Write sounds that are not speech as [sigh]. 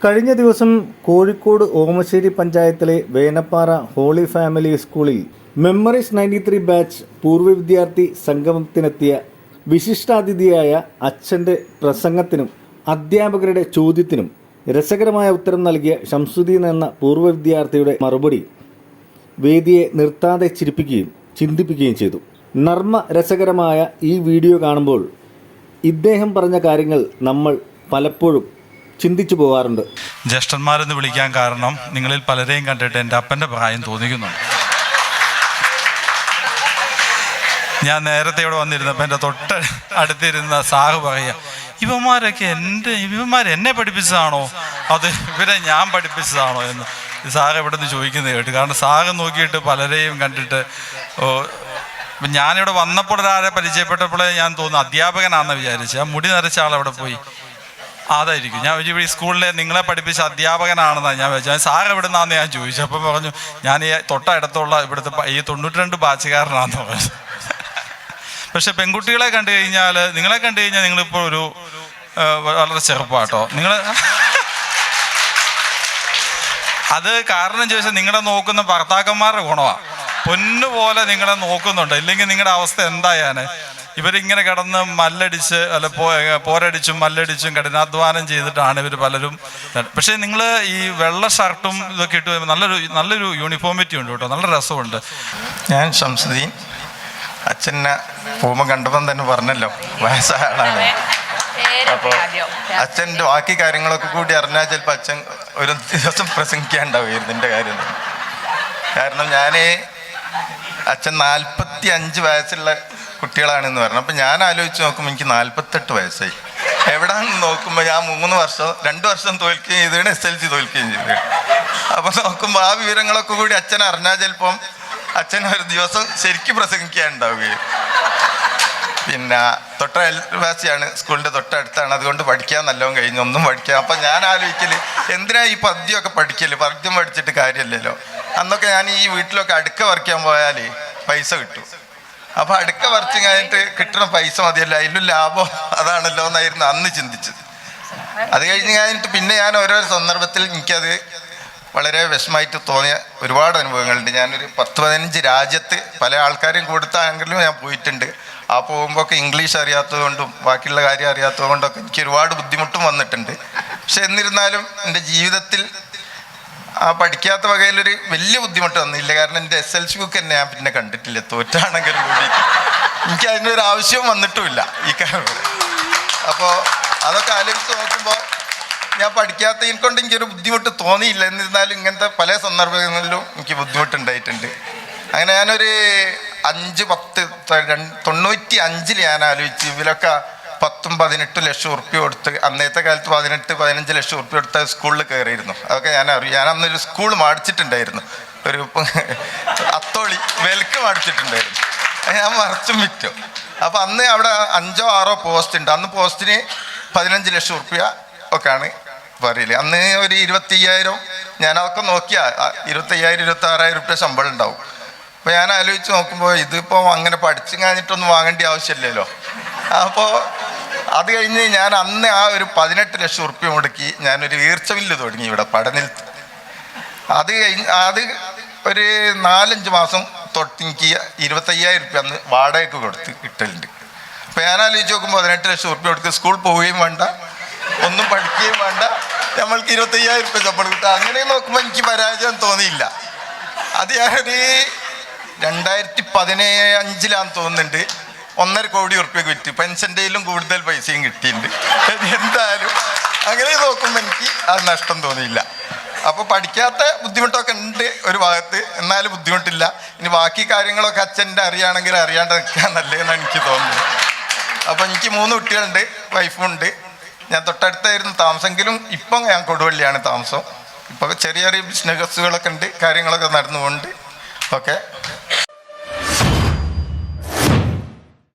കഴിഞ്ഞ ദിവസം കോഴിക്കോട് ഓമശ്ശേരി പഞ്ചായത്തിലെ വേനപ്പാറ ഹോളി ഫാമിലി സ്കൂളിൽ മെമ്മറീസ് നയന്റി ത്രീ ബാച്ച് പൂർവ വിദ്യാർത്ഥി സംഗമത്തിനെത്തിയ വിശിഷ്ടാതിഥിയായ അച്ഛന്റെ പ്രസംഗത്തിനും അധ്യാപകരുടെ ചോദ്യത്തിനും രസകരമായ ഉത്തരം നൽകിയ ഷംസുദ്ദീൻ എന്ന പൂർവ വിദ്യാർത്ഥിയുടെ മറുപടി വേദിയെ നിർത്താതെ ചിരിപ്പിക്കുകയും ചിന്തിപ്പിക്കുകയും ചെയ്തു. നർമ്മ രസകരമായ ഈ വീഡിയോ കാണുമ്പോൾ ഇദ്ദേഹം പറഞ്ഞ കാര്യങ്ങൾ നമ്മൾ പലപ്പോഴും ചിന്തിച്ചു പോകാറുണ്ട് ജ്യേഷ്ഠന്മാരെന്ന് വിളിക്കാൻ കാരണം നിങ്ങളിൽ പലരെയും കണ്ടിട്ട് എന്റെ അപ്പന്റെ പ്രായം തോന്നിക്കുന്നുണ്ട്. ഞാൻ നേരത്തെ ഇവിടെ വന്നിരുന്നപ്പോൾ എന്റെ തൊട്ട് അടുത്തിരുന്ന സാഹ് പറയുക ഇവന്മാരൊക്കെ എന്റെ ഇവന്മാർ എന്നെ പഠിപ്പിച്ചതാണോ? അത് ഇവരെ ഞാൻ പഠിപ്പിച്ചതാണോ? എന്ന് ഈ എവിടെ നിന്ന് ചോദിക്കുന്നത് കേട്ടു. കാരണം സാഹ് നോക്കിയിട്ട് പലരെയും കണ്ടിട്ട് ഞാനിവിടെ വന്നപ്പോൾ ഒരാളെ പരിചയപ്പെട്ടപ്പോഴേ ഞാൻ തോന്നുന്നു അധ്യാപകനാണെന്ന് വിചാരിച്ചു. ആ മുടി നരച്ച ആളവിടെ പോയി. അതായിരിക്കും. ഞാൻ ഈ സ്കൂളിലെ നിങ്ങളെ പഠിപ്പിച്ച അധ്യാപകനാണെന്നാണ് ഞാൻ വിചാരിച്ചത്. സാർ എവിടെ നിന്നാന്ന് ഞാൻ ചോദിച്ചു. അപ്പം പറഞ്ഞു ഞാൻ ഈ തൊട്ടടുത്തുള്ള ഇവിടുത്തെ ഈ തൊണ്ണൂറ്റി രണ്ട് ബാച്ചുകാരനാണെന്ന് പറഞ്ഞു. പക്ഷെ പെൺകുട്ടികളെ കണ്ടു കഴിഞ്ഞാൽ നിങ്ങളെ കണ്ടു കഴിഞ്ഞാൽ നിങ്ങളിപ്പോൾ ഒരു വളരെ ചെറുപ്പാട്ടോ. നിങ്ങൾ അത് കാരണം ചോദിച്ചാൽ നിങ്ങളെ നോക്കുന്ന ഭർത്താക്കന്മാരുടെ ഗുണമാണ് പൊന്നുപോലെ നിങ്ങളെ നോക്കുന്നുണ്ട്. ഇല്ലെങ്കിൽ നിങ്ങളുടെ അവസ്ഥ എന്തായാന്? ഇവരിങ്ങനെ കടന്ന് മല്ലടിച്ച് അല്ല പോരടിച്ചും മല്ലടിച്ചും കഠിനാധ്വാനം ചെയ്തിട്ടാണ് ഇവർ പലരും പക്ഷേ നിങ്ങൾ ഈ വെള്ള ഷർട്ടും ഇതൊക്കെ ഇട്ട് നല്ലൊരു നല്ലൊരു യൂണിഫോമിറ്റി ഉണ്ട് കേട്ടോ. നല്ല രസമുണ്ട്. ഞാൻ ഷംസുദ്ദീൻ അച്ഛനെ പോകുമ്പോൾ കണ്ടപ്പം തന്നെ പറഞ്ഞല്ലോ വയസ്സായ ആളാണ് അപ്പോൾ അച്ഛന്റെ ബാക്കി കാര്യങ്ങളൊക്കെ കൂടി അറിഞ്ഞാൽ ചിലപ്പോൾ അച്ഛൻ ഒരു ദിവസം പ്രസംഗിക്കാണ്ടാവും ഇതിന്റെ കാര്യം. കാരണം ഞാൻ അച്ഛൻ നാൽപ്പത്തി അഞ്ച് വയസ്സുള്ള കുട്ടികളാണെന്ന് പറഞ്ഞു. അപ്പം ഞാൻ ആലോചിച്ച് നോക്കുമ്പോൾ എനിക്ക് നാൽപ്പത്തെട്ട് വയസ്സായി. എവിടാന്ന് നോക്കുമ്പോൾ ഞാൻ മൂന്ന് വർഷം രണ്ട് വർഷം തോൽക്കുകയും ചെയ്തതാണ് എസ് എൽ സി തോൽക്കുകയും ചെയ്തത് അപ്പം നോക്കുമ്പോൾ ആ വിവരങ്ങളൊക്കെ കൂടി അച്ഛൻ അറിഞ്ഞാൽ ചിലപ്പം അച്ഛൻ ഒരു ദിവസം ശരിക്കും പ്രസംഗിക്കാനുണ്ടാവുകയും പിന്നെ തൊട്ട അയൽവാസിയാണ് സ്കൂളിന്റെ തൊട്ടടുത്താണ്. അതുകൊണ്ട് പഠിക്കാൻ നല്ലോണം കഴിഞ്ഞു. ഒന്നും പഠിക്കാം അപ്പം ഞാൻ ആലോചിക്കൽ എന്തിനാ ഈ പദ്യമൊക്കെ പഠിക്കൽ? പദ്യം പഠിച്ചിട്ട് കാര്യമില്ലല്ലോ. അന്നൊക്കെ ഞാൻ ഈ വീട്ടിലൊക്കെ അടുക്ക പറിക്കാൻ പോയാൽ പൈസ കിട്ടും. അപ്പം അടുക്ക പറിച്ച് കഴിഞ്ഞിട്ട് കിട്ടണ പൈസ മതിയല്ല അതിലും ലാഭം അതാണല്ലോ എന്നായിരുന്നു അന്ന് ചിന്തിച്ചത്. അത് കഴിഞ്ഞ് കഴിഞ്ഞിട്ട് പിന്നെ ഞാൻ ഓരോ സന്ദർഭത്തിൽ എനിക്കത് വളരെ വിഷമമായിട്ട് തോന്നിയ ഒരുപാട് അനുഭവങ്ങളുണ്ട്. ഞാനൊരു പത്ത് പതിനഞ്ച് രാജ്യത്ത് പല ആൾക്കാരും കൊടുത്താണെങ്കിലും ഞാൻ പോയിട്ടുണ്ട്. ആ പോകുമ്പോൾ ഒക്കെ ഇംഗ്ലീഷ് അറിയാത്തതുകൊണ്ടും ബാക്കിയുള്ള കാര്യം അറിയാത്തതുകൊണ്ടൊക്കെ എനിക്ക് ഒരുപാട് ബുദ്ധിമുട്ടും വന്നിട്ടുണ്ട്. പക്ഷെ എന്നിരുന്നാലും എന്റെ ജീവിതത്തിൽ ആ പഠിക്കാത്ത വകയിലൊരു വലിയ ബുദ്ധിമുട്ട് വന്നില്ല. കാരണം എന്റെ എസ് എൽ സി ബുക്ക് തന്നെ ഞാൻ പിന്നെ കണ്ടിട്ടില്ല. തോറ്റാണെങ്കിലും കൂടി. എനിക്ക് അതിനൊരു ആവശ്യവും വന്നിട്ടുമില്ല ഈ കാര്യം അപ്പോൾ അതൊക്കെ ആലോചിച്ച് നോക്കുമ്പോൾ ഞാൻ പഠിക്കാത്തതിനെ കൊണ്ട് എനിക്കൊരു ബുദ്ധിമുട്ട് തോന്നിയില്ല. എന്നിരുന്നാലും ഇങ്ങനത്തെ പല സന്ദർഭങ്ങളിലും എനിക്ക് ബുദ്ധിമുട്ടുണ്ടായിട്ടുണ്ട്. അങ്ങനെ ഞാനൊരു അഞ്ച് പത്ത് തൊണ്ണൂറ്റി അഞ്ചിൽ ഞാൻ ആലോചിച്ച് ഇവരൊക്കെ പത്തും പതിനെട്ടും ലക്ഷം ഉറുപ്പ്യ കൊടുത്ത് അന്നത്തെ കാലത്ത് പതിനെട്ട് പതിനഞ്ച് ലക്ഷം ഉറുപ്പ്യ കൊടുത്ത സ്കൂളിൽ കയറിയിരുന്നു. അതൊക്കെ ഞാൻ അറിയും. ഞാൻ അന്നൊരു സ്കൂൾ മാടിച്ചിട്ടുണ്ടായിരുന്നു. ഒരു [laughs] അത്തോളി വെൽക്ക് മാടിച്ചിട്ടുണ്ടായിരുന്നു. ഞാൻ മറച്ചും വിറ്റു. അപ്പൊ അന്ന് അവിടെ അഞ്ചോ ആറോ പോസ്റ്റ് ഉണ്ട്. അന്ന് പോസ്റ്റിന് പതിനഞ്ച് ലക്ഷം ഉറുപ്പ്യ ഒക്കെയാണ് പറയൽ അന്ന് ഒരു ഇരുപത്തി അയ്യായിരം ഞാൻ അതൊക്കെ നോക്കിയാ ഇരുപത്തി അയ്യായിരം ഇരുപത്തി ആറായിരം ഉറുപ്പ്യ ശമ്പളം ഉണ്ടാവും. അപ്പോൾ ഞാൻ ആലോചിച്ച് നോക്കുമ്പോൾ ഇതിപ്പോൾ അങ്ങനെ പഠിച്ചു കഴിഞ്ഞിട്ടൊന്നും വാങ്ങേണ്ട ആവശ്യമില്ലല്ലോ. അപ്പോൾ അത് കഴിഞ്ഞ് ഞാൻ അന്ന് ആ ഒരു പതിനെട്ട് ലക്ഷം ഉറുപ്പ്യ മുടക്കി ഞാനൊരു വീർച്ച വില്ല് തുടങ്ങി ഇവിടെ പഠനത്തിൽ. അത് കഴിഞ്ഞ് അത് ഒരു നാലഞ്ച് മാസം തൊട്ട് എനിക്ക് ഇരുപത്തയ്യായിരം ഉറുപ്പ്യ അന്ന് വാടകയ്ക്ക് കൊടുത്ത് കിട്ടലുണ്ട്. അപ്പം ഞാൻ ആലോചിച്ച് നോക്കുമ്പോൾ പതിനെട്ട് ലക്ഷം ഉറുപ്പ്യ കൊടുത്ത് സ്കൂൾ പോവുകയും വേണ്ട ഒന്നും പഠിക്കുകയും വേണ്ട നമ്മൾക്ക് ഇരുപത്തയ്യായിരം ഉറുപ്പ്യ ശമ്പളം കിട്ടുക അങ്ങനെ നോക്കുമ്പോൾ എനിക്ക് പരാജയം തോന്നിയില്ല. അത് ഞാനൊരു രണ്ടായിരത്തി പതിനഞ്ചിലാന്ന് തോന്നുന്നുണ്ട്. ഒന്നര കോടി ഉറുപ്പ്യക്ക് വിറ്റ് പെൻഷന്റെയിലും കൂടുതൽ പൈസയും കിട്ടിയിട്ടുണ്ട്. എന്തായാലും അങ്ങനെ നോക്കുമ്പോൾ എനിക്ക് അത് നഷ്ടം തോന്നിയില്ല. അപ്പോൾ പഠിക്കാത്ത ബുദ്ധിമുട്ടൊക്കെ ഉണ്ട് ഒരു ഭാഗത്ത്. എന്നാലും ബുദ്ധിമുട്ടില്ല. ഇനി ബാക്കി കാര്യങ്ങളൊക്കെ അച്ഛന്റെ അറിയാണെങ്കിൽ അറിയാണ്ട് നിൽക്കാൻ നല്ലതെന്നാണ് എനിക്ക് തോന്നുന്നത്. അപ്പോൾ എനിക്ക് മൂന്ന് കുട്ടികളുണ്ട് വൈഫും ഉണ്ട്. ഞാൻ തൊട്ടടുത്തായിരുന്നു താമസമെങ്കിലും ഇപ്പം ഞാൻ കൊടുവള്ളിയാണ് താമസം. ഇപ്പോൾ ചെറിയ ചെറിയ ബിസിനസ്സുകളൊക്കെ ഉണ്ട് കാര്യങ്ങളൊക്കെ നടന്നുകൊണ്ട് ഓക്കെ.